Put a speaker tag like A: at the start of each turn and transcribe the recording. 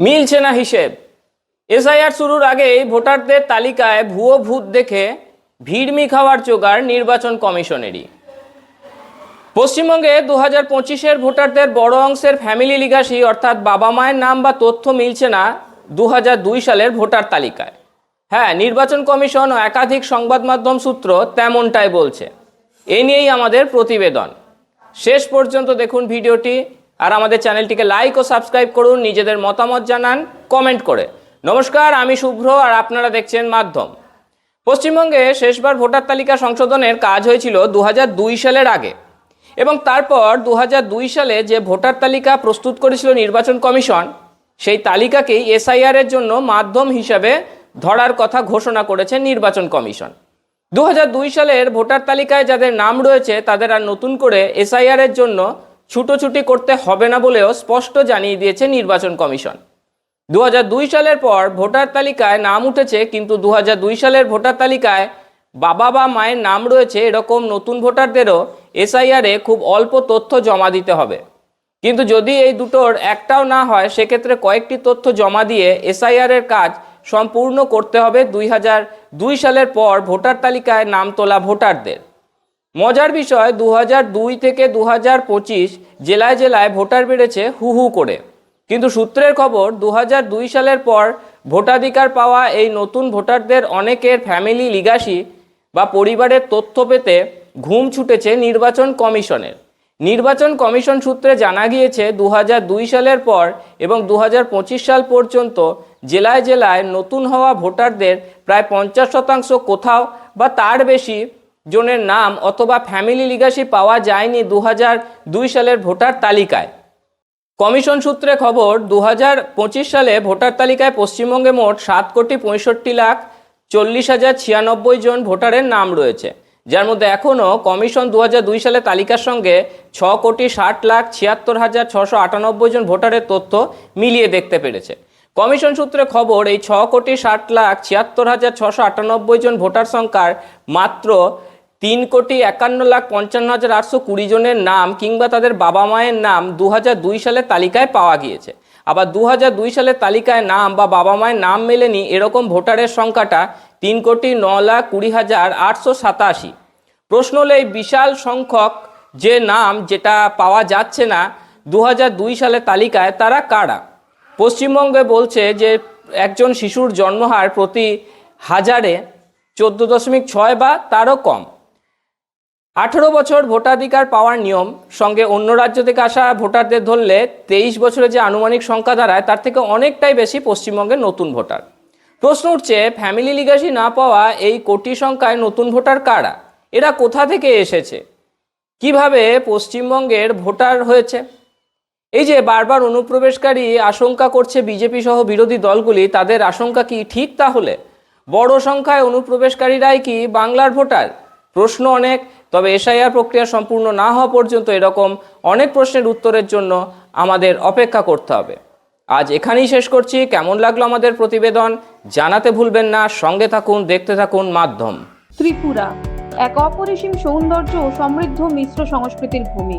A: মিলছে না হিসেব। এসআইআর শুরুর আগেই ভোটারদের তালিকায় ভুয়ো ভূত দেখে ভিড়মি খাওয়ার জোগাড় নির্বাচন কমিশনেরই। পশ্চিমবঙ্গে দু হাজার পঁচিশের ভোটারদের বড় অংশের ফ্যামিলি লিগাসি অর্থাৎ বাবা মায়ের নাম বা তথ্য মিলছে না দু দুই সালের ভোটার তালিকায়। হ্যাঁ নির্বাচন কমিশন ও একাধিক সংবাদ মাধ্যম সূত্র তেমনটাই বলছে। এ নিয়েই আমাদের প্রতিবেদন। শেষ পর্যন্ত দেখুন ভিডিওটি। আর আমাদের চ্যানেলটিকে লাইক ও সাবস্ক্রাইব করুন, নিজেদের মতামত জানান কমেন্ট করে। নমস্কার, আমি শুভ্র আর আপনারা দেখছেন মাধ্যম। পশ্চিমবঙ্গে শেষবার ভোটার তালিকা সংশোধনের কাজ হয়েছিল দু হাজার দুই সালের আগে এবং তারপর দু হাজার দুই সালে যে ভোটার তালিকা প্রস্তুত করেছিল নির্বাচন কমিশন, সেই তালিকাকেই এসআইআর এর জন্য মাধ্যম হিসাবে ধরার কথা ঘোষণা করেছে নির্বাচন কমিশন। দু হাজার দুই সালের ভোটার তালিকায় যাদের নাম রয়েছে, তাদের আর নতুন করে এসআইআর এর জন্য ছুটোছুটি করতে হবে না বলেও স্পষ্ট জানিয়ে দিয়েছে নির্বাচন কমিশন। দু হাজার দুই সালের পর ভোটার তালিকায় নাম উঠেছে, কিন্তু দু হাজার দুই সালের ভোটার তালিকায় বাবা বা মায়ের নাম রয়েছে এরকম নতুন ভোটারদেরও এসআইআরে খুব অল্প তথ্য জমা দিতে হবে। কিন্তু যদি এই দুটোর একটাও না হয়, সেক্ষেত্রে কয়েকটি তথ্য জমা দিয়ে এসআইআর এর কাজ সম্পূর্ণ করতে হবে। দুই হাজার দুই সালের পর ভোটার তালিকায় নাম তোলা ভোটারদের। মজার বিষয় দু দুই থেকে দু পঁচিশ জেলায় জেলায় ভোটার বেড়েছে হু হু করে। কিন্তু সূত্রের খবর দু দুই সালের পর ভোটাধিকার পাওয়া এই নতুন ভোটারদের অনেকের ফ্যামিলি লিগাসি বা পরিবারের তথ্য পেতে ঘুম ছুটেছে নির্বাচন কমিশনের। নির্বাচন কমিশন সূত্রে জানা গিয়েছে দু দুই সালের পর এবং দু হাজার পঁচিশ সাল পর্যন্ত জেলায় জেলায় নতুন হওয়া ভোটারদের প্রায় পঞ্চাশ শতাংশ কোথাও বা তার বেশি জনের নাম অথবা ফ্যামিলি লিগাসি পাওয়া যায়নি দু দুই সালের ভোটার তালিকায়। কমিশন সূত্রে খবর দু পঁচিশ সালে ভোটার তালিকায় পশ্চিমবঙ্গে মোট সাত কোটি পঁয়ষট্টি লাখ চল্লিশ হাজার ছিয়ানব্বই জন ভোটারের নাম রয়েছে। যার মধ্যে এখনও কমিশন দু দুই সালে তালিকার সঙ্গে ছ কোটি ষাট লাখ ছিয়াত্তর হাজার ছশো আটানব্বই জন ভোটারের তথ্য মিলিয়ে দেখতে পেরেছে। কমিশন সূত্রে খবর, এই ছ কোটি ষাট লাখ ছিয়াত্তর হাজার ছশো আটানব্বই জন ভোটার সংখ্যার মাত্র তিন কোটি একান্ন লাখ পঞ্চান্ন হাজার আটশো কুড়ি জনের নাম কিংবা তাদের বাবা মায়ের নাম দু হাজার দুই সালের তালিকায় পাওয়া গিয়েছে। আবার দু হাজার দুই সালের তালিকায় নাম বা বাবা মায়ের নাম মেলেনি, এরকম ভোটারের সংখ্যাটা তিন কোটি ন লাখ কুড়ি হাজার আটশো সাতাশি। প্রশ্ন হলো, এই বিশাল সংখ্যক যে নাম যেটা পাওয়া যাচ্ছে না দু সালের তালিকায়, তারা কারা? পশ্চিমবঙ্গে বলছে যে একজন শিশুর জন্মহার প্রতি হাজারে চোদ্দ দশমিক ছয় বা তারও কম। আঠেরো বছর ভোটাধিকার পাওয়ার নিয়ম সঙ্গে অন্য রাজ্য থেকে আসা ভোটারদের ধরলে তেইশ বছরে যে আনুমানিক সংখ্যা দাঁড়ায় তার থেকে অনেকটাই বেশি পশ্চিমবঙ্গের নতুন ভোটার। প্রশ্ন উঠছে, ফ্যামিলি লিগাসি না পাওয়া এই কোটি সংখ্যায় নতুন ভোটার কারা? এরা কোথা থেকে এসেছে? কীভাবে পশ্চিমবঙ্গের ভোটার হয়েছে? এই যে বারবার অনুপ্রবেশকারী আশঙ্কা করছে বিজেপি সহ বিরোধী দলগুলি, তাদের আশঙ্কা কি ঠিক তাহলে? বড় সংখ্যায় অনুপ্রবেশকারীরাই কি বাংলার ভোটার? প্রশ্ন অনেক, তবে এসআইআর প্রক্রিয়া সম্পূর্ণ না হওয়া পর্যন্ত এরকম অনেক প্রশ্নের উত্তরের জন্য আমাদের অপেক্ষা করতে হবে। আজ এখানেই শেষ করছি। কেমন লাগল আমাদের প্রতিবেদন? জানাতে ভুলবেন না। সঙ্গে থাকুন, দেখতে থাকুন মাধ্যম।
B: ত্রিপুরা, এক অপরিসীম সৌন্দর্য ও সমৃদ্ধ মিশ্র সংস্কৃতির ভূমি।